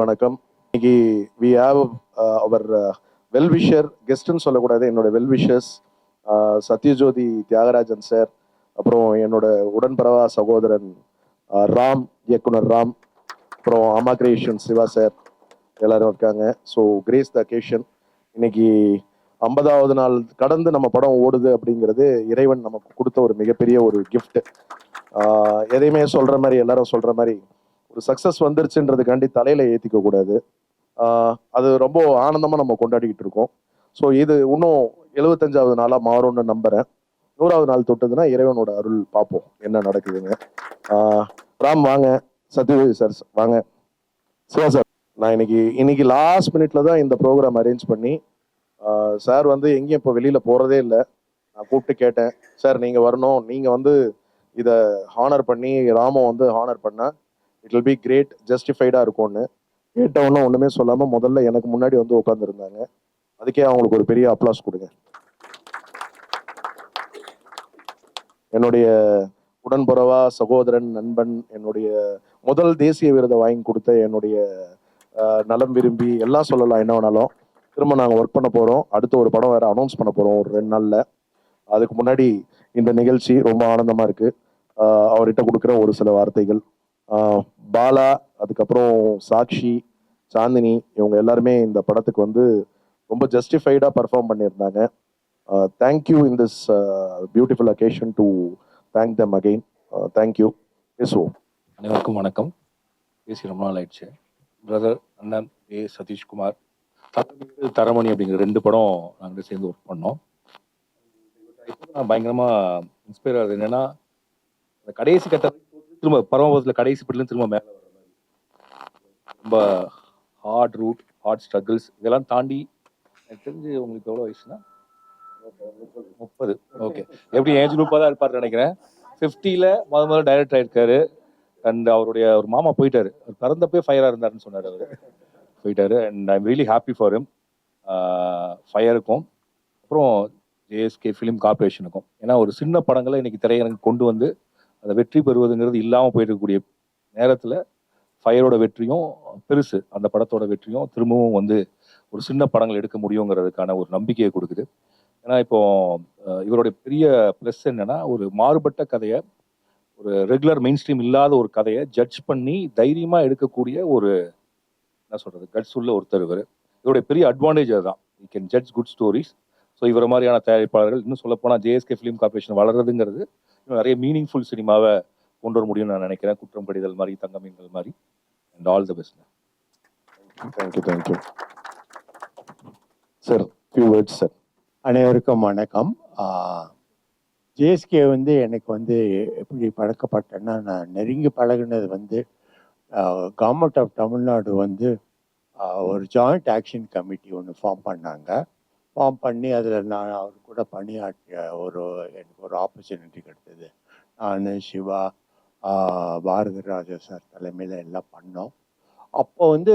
வணக்கம். இன்னைக்கு we have our well wisher கெஸ்ட்னு சொல்லக்கூடாது. என்னோட well wishers uh, Sathyajothi Thyagarajan sir அப்புறம் என்னோட உடன்பரவா சகோதரன் uh, ராம் இயக்குனர் ராம் அப்புறம் அம்மா கிரியேஷன் சிவா சார் எல்லாரும் இருக்காங்க. ஸோ கிரேஸ் த அகேஷன் இன்னைக்கு ஐம்பதாவது நாள் கடந்து நம்ம படம் ஓடுது அப்படிங்கிறது இறைவன் நமக்கு கொடுத்த ஒரு மிகப்பெரிய ஒரு கிஃப்ட் uh, எதையுமே சொல்கிற மாதிரி எல்லாரும் சொல்கிற மாதிரி சக்ஸஸ் வந்துருச்சுன்றதுக்காண்டி தலையில ஏத்திக்க கூடாது. அது ரொம்ப ஆனந்தமா நம்ம கொண்டாடிக்கிட்டு இருக்கோம். ஸோ இது இன்னும் எழுபத்தஞ்சாவது நாளா மாறும்னு நம்புறேன். நூறாவது நாள் தொட்டதுன்னா இறைவனோட அருள் பார்ப்போம். என்ன நடக்குதுங்க ராம் வாங்க. சத்யவேதி சார் வாங்க. சிவா சார் நான் இன்னைக்கு இன்னைக்கு லாஸ்ட் மினிட்ல தான் இந்த ப்ரோக்ராம் அரேஞ்ச் பண்ணி சார் வந்து எங்கேயும் இப்போ வெளியில போறதே இல்லை. நான் கூப்பிட்டு கேட்டேன். சார் நீங்க வரணும். நீங்க வந்து இதை ஹானர் பண்ணி ராமோ வந்து ஹானர் பண்ணா இட் வில் பி கிரேட் ஜஸ்டிஃபைடாக இருக்கும்னு கேட்டவொன்னும் ஒன்றுமே சொல்லாமல் முதல்ல எனக்கு முன்னாடி வந்து உட்காந்துருந்தாங்க அதுக்கே அவங்களுக்கு ஒரு பெரிய அப்ளாஸ் கொடுங்க. என்னுடைய உடன்புறவா சகோதரன் நண்பன் என்னுடைய முதல் தேசிய விருதை வாங்கி கொடுத்த என்னுடைய நலம் விரும்பி எல்லாம் சொல்லலாம் என்ன வேணாலும். திரும்ப நாங்கள் ஒர்க் பண்ண போகிறோம் அடுத்து ஒரு படம் வேறு அனௌன்ஸ் பண்ண போகிறோம் ஒரு ரெண்டு நாளில். அதுக்கு முன்னாடி இந்த நிகழ்ச்சி ரொம்ப ஆனந்தமாக இருக்குது அவர்கிட்ட கொடுக்குற ஒரு சில வார்த்தைகள். பாலா அதுக்கப்புறம் சாக்ஷி சாந்தினி இவங்க எல்லாருமே இந்த படத்துக்கு வந்து ரொம்ப ஜஸ்டிஃபைடாக பர்ஃபார்ம் பண்ணியிருந்தாங்க. Thank you in this beautiful occasion to thank them again thank you பேசுவோம். அனைவருக்கும் வணக்கம். பேசி ரொம்ப நாள் ஆயிடுச்சு. பிரதர் அண்ணன் ஏ சதீஷ்குமார் தரமணி அப்படிங்கிற ரெண்டு படம் நாங்கள் சேர்ந்து ஒர்க் பண்ணோம். நான் பயங்கரமாக இன்ஸ்பயர் ஆகுது. என்னென்னா அந்த கடைசி கட்ட திரும்ப பரமபதத்துல கடைசி பட்டிலும் திரும்ப மேலே ரொம்ப ஹார்ட் ரூட் ஹார்ட் ஸ்ட்ரகிள்ஸ் இதெல்லாம் தாண்டி எனக்கு தெரிஞ்சு உங்களுக்கு எவ்வளோ வயசுனா முப்பது. ஓகே எப்படி ஏஜ் குரூப்பாக தான் இருப்பார் நினைக்கிறேன். ஃபிஃப்டியில் முத முதல்ல டைரக்டர் ஆயிருக்காரு. அண்ட் அவருடைய ஒரு மாமா போயிட்டாரு. அவர் பிறந்தப்பே ஃபயராக இருந்தாருன்னு சொன்னார் அவர். போயிட்டாரு. And I'm really happy for him ஃபயருக்கும் அப்புறம் ஜேஎஸ்கே ஃபிலிம் கார்பரேஷனுக்கும் ஏன்னா ஒரு சின்ன படங்களை இன்னைக்கு திரையரங்கு கொண்டு வந்து அதை வெற்றி பெறுவதுங்கிறது இல்லாமல் போயிருக்கக்கூடிய நேரத்தில் ஃபயரோட வெற்றியும் பெருசு. அந்த படத்தோட வெற்றியும் திரும்பவும் வந்து ஒரு சின்ன படங்கள் எடுக்க முடியுங்கிறதுக்கான ஒரு நம்பிக்கையை கொடுக்குது. ஏன்னா இப்போ இவருடைய பெரிய ப்ளஸ் என்னன்னா ஒரு மாறுபட்ட கதையை ஒரு ரெகுலர் மெயின் ஸ்ட்ரீம் இல்லாத ஒரு கதையை ஜட்ஜ் பண்ணி தைரியமாக எடுக்கக்கூடிய ஒரு என்ன சொல்கிறது கட்ஸ் உள்ள ஒருத்தர் இவர். இவருடைய பெரிய அட்வான்டேஜ் அதுதான். You can judge good stories so இவர மாதிரியான தயாரிப்பாளர்கள் இன்னும் சொல்லப்போனால் ஜேஎஸ்கே ஃபிலிம் கார்பரேஷன் வளர்றதுங்கிறது நிறைய மீனிங்ஃபுல் சினிமாவை கொண்டு வர முடியும்னு நான் நினைக்கிறேன். குற்றம் கடிதல் மாதிரி தங்கமீன்கள் மாதிரி. And all the best thank you thank you sir few words sir அனைவருக்கும் வணக்கம். ஜேஎஸ்கே வந்து எனக்கு வந்து எப்படி பழக்கப்பட்டேன்னா நான் நெருங்கி பழகுனது வந்து கவர்மெண்ட் ஆஃப் தமிழ்நாடு வந்து ஒரு ஜாயிண்ட் ஆக்ஷன் கமிட்டி ஒன்று ஃபார்ம் பண்ணாங்க. ஃபார்ம் பண்ணி அதில் நான் அவர் கூட பணியாற்றிய ஒரு எனக்கு ஒரு ஆப்பர்ச்சுனிட்டி கிடைத்தது. நான் சிவா பாரதி ராஜா சார் தலைமையில் எல்லாம் பண்ணோம். அப்போ வந்து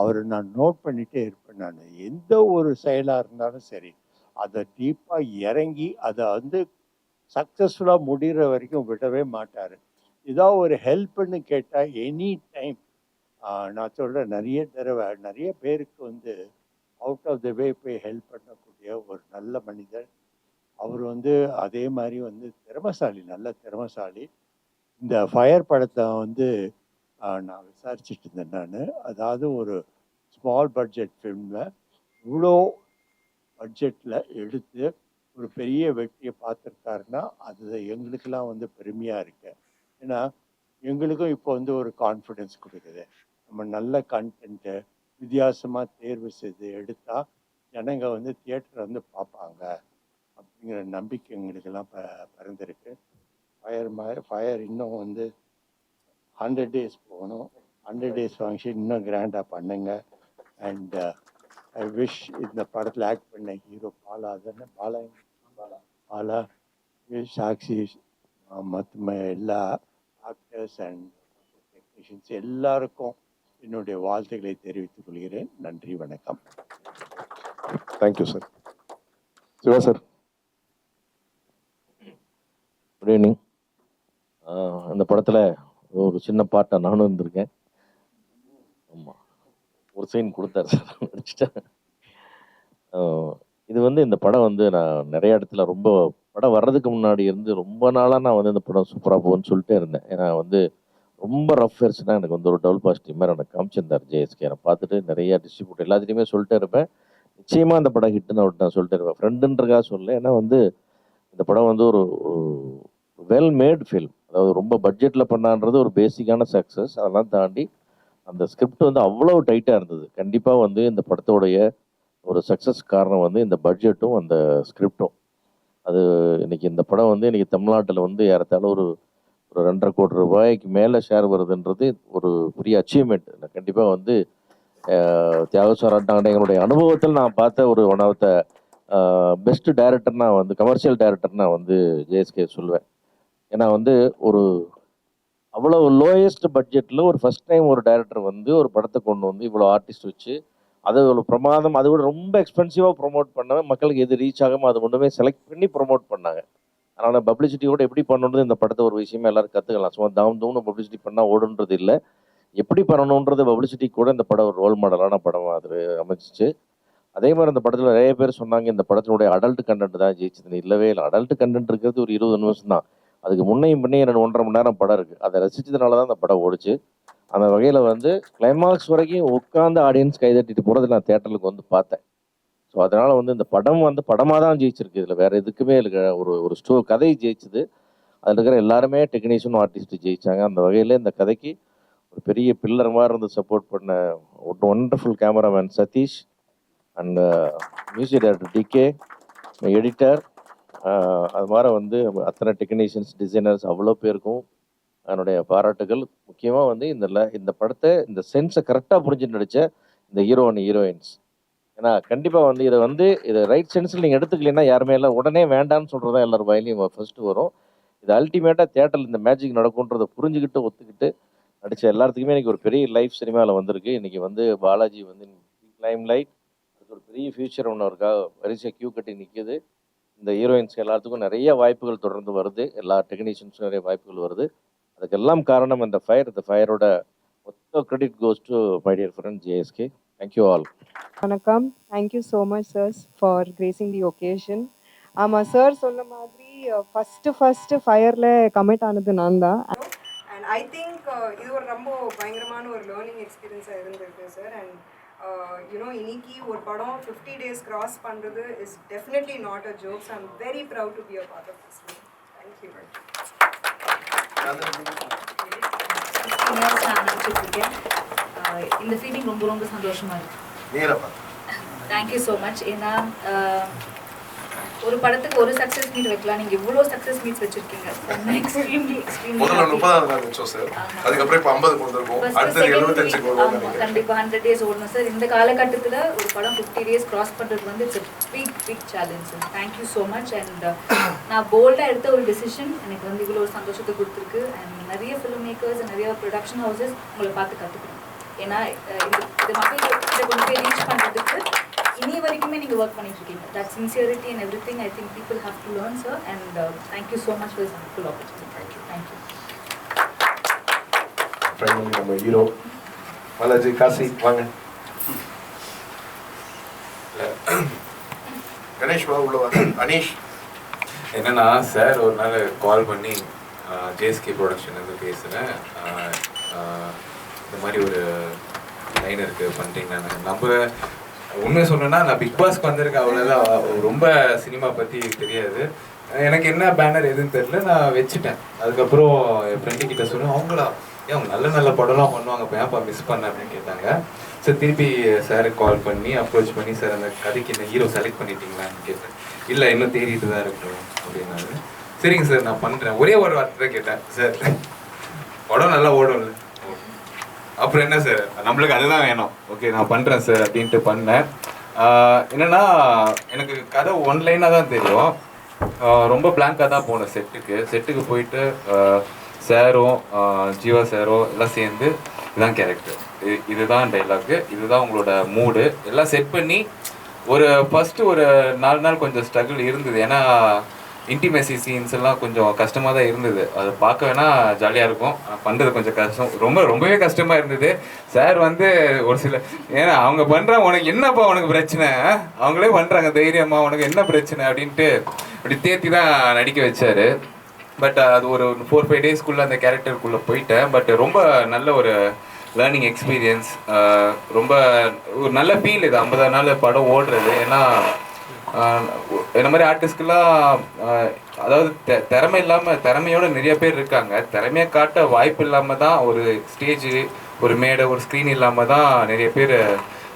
அவர் நான் நோட் பண்ணிகிட்டே இருப்பேன் நான். எந்த ஒரு செயலாக இருந்தாலும் சரி அதை டீப்பாக இறங்கி அதை வந்து சக்ஸஸ்ஃபுல்லாக முடிகிற வரைக்கும் விடவே மாட்டார். ஏதோ ஒரு ஹெல்ப்னு கேட்டால் எனி டைம் நான் சொல்கிறேன் நிறைய தடவை நிறைய பேருக்கு வந்து அவுட் ஆஃப் த வே போய் ஹெல்ப் பண்ணக்கூடிய ஒரு நல்ல மனிதர். அவர் வந்து அதே மாதிரி வந்து திறமசாலி நல்ல திறமசாலி. இந்த ஃபயர் படத்தை வந்து நான் விசாரிச்சுட்டு இருந்தேன் நான். அதாவது ஒரு ஸ்மால் பட்ஜெட் ஃபிலிமில் இவ்வளோ பட்ஜெட்டில் எடுத்து ஒரு பெரிய வெற்றியை பார்த்துருக்காருன்னா அது எங்களுக்கெல்லாம் வந்து பெருமையாக இருக்கு. ஏன்னா எங்களுக்கும் இப்போ வந்து ஒரு கான்ஃபிடென்ஸ் கொடுக்குது. நம்ம நல்ல கண்டென்ட்டு வித்தியாசமாக தேர்வு செய்து எடுத்தால் ஜனங்க வந்து தியேட்டர் வந்து பார்ப்பாங்க. அப்படிங்கிற நம்பிக்கை எங்களுக்கெல்லாம் ப பிறந்திருக்கு. ஃபயர் மாதிரி ஃபயர் இன்னும் வந்து ஹண்ட்ரட் டேஸ் போகணும். ஹண்ட்ரட் டேஸ் ஃபங்க்ஷன் இன்னும் கிராண்டாக பண்ணுங்க. அண்ட் ஐ விஷ் இந்த படத்தில் ஆக்ட் பண்ண ஹீரோ பாலா தானே பாலா? பாலா. பாலா சாக்ஷி மற்ற எல்லா ஆக்டர்ஸ் அண்ட் டெக்னீஷியன்ஸ் எல்லாருக்கும் என்னுடைய வாழ்த்துக்களை தெரிவித்துக் கொள்கிறேன். நன்றி வணக்கம். Thank you sir Siva sir good evening அந்த படத்தில் ஒரு சின்ன பாட்டை நானும் இருந்திருக்கேன். ஆமாம் ஒரு சைன் கொடுத்தாரு சார் நடிச்சிட்டேன் இது வந்து இந்த படம் வந்து நான் நிறைய இடத்துல ரொம்ப படம் வர்றதுக்கு முன்னாடி இருந்து ரொம்ப நாளாக நான் வந்து இந்த படம் சூப்பராக போகும்னு சொல்லிட்டே இருந்தேன். ஏன்னா வந்து ரொம்ப ரஃப் ஹேர்ஸ்னால் எனக்கு வந்து ஒரு டபுள் பாசிட்டிவ் மாதிரி எனக்கு காமிச்சிருந்தார் ஜேஎஸ்கே நான் பார்த்துட்டு நிறைய டிஸ்ட்ரிபியூட் எல்லாத்துலேயுமே சொல்லிட்டே இருப்பேன். நிச்சயமாக அந்த படம் ஹிட்னு அவர்கிட்ட நான் சொல்லிட்டே இருப்பேன். ஃப்ரெண்டுன்றக்காக சொல்ல ஏன்னா வந்து இந்த படம் வந்து ஒரு வெல் மேட் ஃபில்ம் அதாவது ரொம்ப பட்ஜெட்டில் பண்ணான்றது ஒரு பேசிக்கான சக்ஸஸ் அதெல்லாம் தாண்டி அந்த ஸ்கிரிப்ட் வந்து அவ்வளோ டைட்டாக இருந்தது. கண்டிப்பாக வந்து இந்த படத்தோடைய ஒரு சக்ஸஸ் காரணம் வந்து இந்த பட்ஜெட்டும் அந்த ஸ்கிரிப்டும் அது இன்னைக்கு இந்த படம் வந்து இன்னைக்கு தமிழ்நாட்டில் வந்து ஏறத்தாழ ஒரு ஒரு ரெண்டரை கோடி ரூபாய்க்கு மேலே ஷேர் வருதுன்றது ஒரு பெரிய அச்சீவ்மெண்ட் நான் கண்டிப்பாக வந்து அஹ், தியாகஸ்வரன் எங்களுடைய அனுபவத்தில் நான் பார்த்த ஒரு one of the best director நான் வந்து கமர்ஷியல் டைரக்டர் நான் வந்து ஜேஎஸ்கே சொல்லுவேன் ஏன்னா வந்து ஒரு அவ்வளோ லோயஸ்ட் பட்ஜெட்டில் ஒரு ஃபஸ்ட் டைம் ஒரு டைரக்டர் வந்து ஒரு படத்தை கொண்டு வந்து இவ்வளோ ஆர்டிஸ்ட் வச்சு அதை ஒரு பிரமாதம் அது கூட ரொம்ப எக்ஸ்பென்சிவாக ப்ரொமோட் பண்ண மக்களுக்கு எது ரீச் ஆகாமல் அது ஒன்றுமே செலக்ட் பண்ணி ப்ரோமோட் பண்ணாங்க. அதனால் பப்ளிசிட்டியோட எப்படி பண்ணணுன்றது இந்த படத்தை ஒரு விஷயமா எல்லாரும் கற்றுக்கலாம் சும்மா தாம் தூம்னு பப்ளிசிட்டி பண்ணால் ஓடுன்றது இல்லை. எப்படி பண்ணணுன்றது பப்ளிசிட்டி கூட இந்த படம் ஒரு ரோல் மாடலான படம் அது அமைச்சிச்சு அதே மாதிரி அந்த படத்தில் நிறைய பேர் சொன்னாங்க இந்த படத்தினுடைய அடல்ட் கண்டென்ட் தான் ஜெயிச்சதுன்னு இல்லவே இல்லை. அடல்ட் கண்டென்ட் இருக்கிறது ஒரு இருபது நிமிஷம் தான். அதுக்கு முன்னையும் பின்னே ரெண்டு ஒன்றரை மணி நேரம் படம் இருக்குது அதை ரசித்ததுனால தான் அந்த படம் ஓடிச்சு. அந்த வகையில் வந்து கிளைமாக்ஸ் வரைக்கும் உட்காந்து ஆடியன்ஸ் கைதட்டிட்டு போகிறது நான் தேட்டருக்கு வந்து பார்த்தேன். ஸோ அதனால் வந்து இந்த படம் வந்து படமாக தான் ஜெயிச்சிருக்கு. இதில் வேறு எதுக்குமே ஒரு ஒரு ஸ்டோ கதை ஜெயிச்சது. அதில் இருக்கிற எல்லாருமே டெக்னீஷியனும் ஆர்டிஸ்ட்டு ஜெயிச்சாங்க. அந்த வகையில் இந்த கதைக்கு ஒரு பெரிய பில்லர் மாதிரி இருந்து சப்போர்ட் பண்ண ஒரு wonderful cameraman Sathish and music director DK editor அது மாதிரி வந்து அத்தனை டெக்னீஷியன்ஸ் டிசைனர்ஸ் அவ்வளோ பேருக்கும் என்னுடைய பாராட்டுகள். முக்கியமாக வந்து இந்த ல- இந்த படத்தை இந்த சென்ஸை கரெக்டாக புரிஞ்சு நடித்த இந்த ஹீரோ அண்ட் ஹீரோயின்ஸ் ஏன்னா கண்டிப்பாக வந்து இதை வந்து இதை ரைட் சென்ஸில் நீங்கள் எடுத்துக்கலைன்னா யாருமே இல்லை உடனே வேண்டாம்னு சொல்கிறதா எல்லார் வாயிலையும் ஃபர்ஸ்ட்டு வரும். இது அல்டிமேட்டாக தேட்டரில் இந்த மேஜிக் நடக்கும்ன்றதை புரிஞ்சுக்கிட்டு ஒத்துக்கிட்டு நடித்த எல்லாத்துக்குமே இன்றைக்கி ஒரு பெரிய லைஃப் சினிமாவில் வந்திருக்கு. இன்றைக்கி வந்து பாலாஜி வந்து லைம் லைட் அதுக்கு ஒரு பெரிய ஃபியூச்சர் ஒன்று இருக்கா வரிசை க்யூ கட்டி நிற்கிது இந்த ஹீரோயின்ஸ் எல்லாத்துக்கும் நிறைய வாய்ப்புகள் தொடர்ந்து வருது. எல்லா டெக்னீஷியன்ஸும் நிறைய வாய்ப்புகள் வருது. அதுக்கெல்லாம் காரணம் இந்த ஃபயர் இந்த ஃபயரோட மொத்த credit goes to my dear friend JSK thank you all வணக்கம். Thank you so much sirs for gracing the occasion ஆமாம் சார் சொன்ன மாதிரி ஃபஸ்ட்டு ஃபஸ்ட்டு ஃபயரில் கமிட் ஆனது நான் தான் அண்ட் ஐ திங்க் இது ஒரு ரொம்ப பயங்கரமான ஒரு லேர்னிங் எக்ஸ்பீரியன்ஸாக இருந்திருக்கு சார் அண்ட் யூனோ இன்னைக்கு ஒரு படம் ஃபிஃப்டி டேஸ் கிராஸ் பண்ணுறது is definitely not a jokes I am very proud to be a part of this thank you years இந்த ஃபீலிங் ரொம்ப ரொம்ப சந்தோஷமா இருக்கு. தேங்க்யூ ஸோ மச் ஏன்னா ஒரு படத்துக்கு ஒரு சக்ஸஸ் மீட் வைக்கலாம். நீங்க இவ்வளோ சக்ஸஸ் மீட்ஸ் வச்சிருக்கீங்க. எக்ஸ்ட்ரீம்லி முதல்ல எக்ஸ்ட்ரீம்லி முப்பதாவது நாள் வச்சோம் சார் ஆமா. அதுக்கப்புறம் இப்போ ஐம்பதுக்கு வந்திருக்கோம் அடுத்தது எழுபத்தஞ்சுக்கு வருவோம் ஆமா நினைக்கிறேன். கண்டிப்பா ஹண்ட்ரட் டேஸ் ஓடணும் சார் இந்த காலகட்டத்துல ஒரு படம் ஃபிஃப்டி டேஸ் கிராஸ் பண்றது வந்து it's big big challenge thank you so much and நான் போல்டா எடுத்த ஒரு டெசிஷன் எனக்கு வந்து இவ்வளோ ஒரு சந்தோஷத்தை கொடுத்துருக்கு. அண்ட் நிறைய ஃபிலிம் மேக்கர்ஸ் நிறைய ப்ரொடக்ஷன் ஹவுசஸ் உங்களை பார்த்து கற்றுக்கணும் ஏன்னா இது இது மக்கள்கிட்ட கொண்டு போய் ரீச் பண்ணுறதுக்கு இனி வரைக்குமே நீங்கள் ஒர்க் பண்ணிட்டு இருக்கீங்க that sincerity and everything I think people have to learn sir and thank you so much for this full opportunity thank you thank you finally நம்ம ஹீரோ பாலாஜி காசி வாங்க. கணேஷ் வா உள்ள வாங்க அனீஷ் என்னன்னா சார் ஒரு நாள் கால் பண்ணி ஜேஎஸ்கே ப்ரொடக்ஷன்லேருந்து பேசுகிறேன் இந்த மாதிரி ஒரு லைன் இருக்குது பண்ணுறீங்கன்னு நம்ம உண்மை சொல்லணும்னா நான் பிக் பாஸ்க்கு வந்திருக்கேன் அவ்வளோதான் ரொம்ப சினிமா பற்றி தெரியாது. எனக்கு என்ன பேனர் எதுன்னு தெரியல நான் வச்சுட்டேன். அதுக்கப்புறம் என் ஃப்ரெண்டு கிட்ட சொன்னேன் அவங்களா? ஏன் அவங்க நல்ல நல்ல படம்லாம் பண்ணுவாங்க இப்போ ஏன்ப்பா மிஸ் பண்ண? அப்படின்னு கேட்டாங்க. சார் திருப்பி சாருக்கு கால் பண்ணி அப்ரோச் பண்ணி சார் அந்த கதைக்கு இந்த ஹீரோ செலக்ட் பண்ணிட்டீங்களான்னு கேட்டேன். இல்லை இன்னும் தேடிட்டு தான் இருக்கணும் அப்படின்னாரு. சரிங்க சார் நான் பண்ணுறேன் ஒரே ஒரு வார்த்தை தான் கேட்டேன் சார் படம் நல்லா ஓடும்ல. அப்புறம் என்ன சார் நம்மளுக்கு அதுதான் வேணும். ஓகே நான் பண்ணுறேன் சார் அப்படின்ட்டு பண்ணேன். என்னென்னா என்னன்னா எனக்கு கதை ஒன்லைனாக தான் தெரியும். ரொம்ப பிளாங்காக தான் போனேன் செட்டுக்கு செட்டுக்கு போயிட்டு சாரும் ஜீவா சாரும் எல்லாம் சேர்ந்து இதுதான் கேரக்டர் இதுதான் டைலாக்கு இதுதான் உங்களோட மூடு எல்லாம் செட் பண்ணி ஒரு ஃபஸ்ட்டு ஒரு நாலு நாள் கொஞ்சம் ஸ்ட்ரகிள் இருந்தது. ஏன்னா இன்டிமேசி சீன்ஸ் எல்லாம் கொஞ்சம் கஷ்டமாக தான் இருந்தது. அது பார்க்க வேணா ஜாலியாக இருக்கும். ஆனா பண்றது கொஞ்சம் கஷ்டம். ரொம்ப ரொம்பவே கஷ்டமாக இருந்தது. சார் வந்து ஒரு சில ஏன்னா அவங்க பண்ணுறாங்க உனக்கு என்னப்பா உனக்கு பிரச்சனை? அவங்களே பண்ணுறாங்க தைரியமா உனக்கு என்ன பிரச்சனை? அப்படின்ட்டு அப்படி தேத்தி தான் நடிக்க வச்சாரு. பட் அது ஒரு ஃபோர் ஃபைவ் டேஸ்க்குள்ளே அந்த கேரக்டருக்குள்ளே போயிட்டேன். பட் ரொம்ப நல்ல ஒரு லேர்னிங் எக்ஸ்பீரியன்ஸ் ரொம்ப ஒரு நல்ல ஃபீல் இது. ஐம்பதாம் நாள் படம் ஓடுறது. ஏன்னா இந்த மாதிரி ஆர்டிஸ்ட்கெல்லாம் அதாவது தெ- திறமை இல்லாமல் திறமையோட நிறைய பேர் இருக்காங்க. திறமையை காட்ட வாய்ப்பு இல்லாமல் தான் ஒரு ஸ்டேஜு ஒரு மேடை ஒரு ஸ்க்ரீன் இல்லாமல் தான் நிறைய பேர்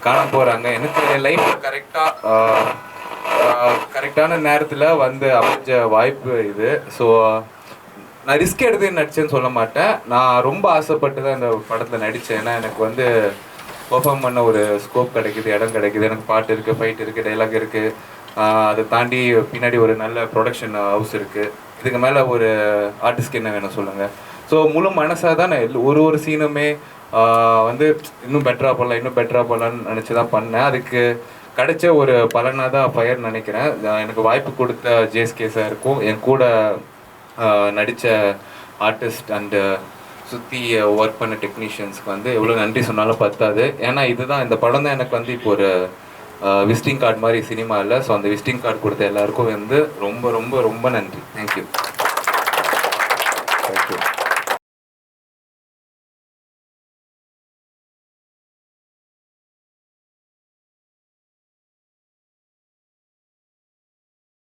காண போகிறாங்க எனக்கு லைஃப்பில் கரெக்டாக கரெக்டான நேரத்தில் வந்து அமைஞ்ச வாய்ப்பு இது. ஸோ நான் ரிஸ்க் எடுத்து நடிச்சேன்னு சொல்ல மாட்டேன். நான் ரொம்ப ஆசைப்பட்டு தான் இந்த படத்தில் நடித்தேன் ஏன்னா எனக்கு வந்து பெர்ஃபார்ம் பண்ண ஒரு ஸ்கோப் கிடைக்குது இடம் கிடைக்குது. எனக்கு பாட்டு இருக்குது ஃபைட் இருக்குது டைலாக் இருக்குது அதை தாண்டி பின்னாடி ஒரு நல்ல ப்ரொடக்ஷன் ஹவுஸ் இருக்குது இதுக்கு மேலே ஒரு ஆர்டிஸ்ட்க்கு என்ன வேணும் சொல்லுங்கள் ஸோ முழு மனசாக தான் நான் ஒரு ஒரு சீனுமே வந்து இன்னும் பெட்டராக போடலாம் இன்னும் பெட்டராக போடலான்னு நினச்சி தான் பண்ணேன். அதுக்கு கிடைச்ச ஒரு பலனாக தான் ஃபயர் நினைக்கிறேன். எனக்கு வாய்ப்பு கொடுத்த ஜேஎஸ்கே சாருக்கும் என் கூட நடித்த ஆர்டிஸ்ட் அண்டு சுற்றி ஒர்க் பண்ண டெக்னீஷியன்ஸ்க்கு வந்து எவ்வளோ நன்றி சொன்னாலும் பத்தாது. ஏன்னா இதுதான் இந்த படம் தான் எனக்கு வந்து இப்போ ஒரு விசிட்டிங் கார்டு மாதிரி சினிமா இல்லை ஸோ அந்த விசிட்டிங் கார்டு கொடுத்த எல்லாருக்கும் வந்து ரொம்ப ரொம்ப ரொம்ப நன்றி. தேங்க்யூ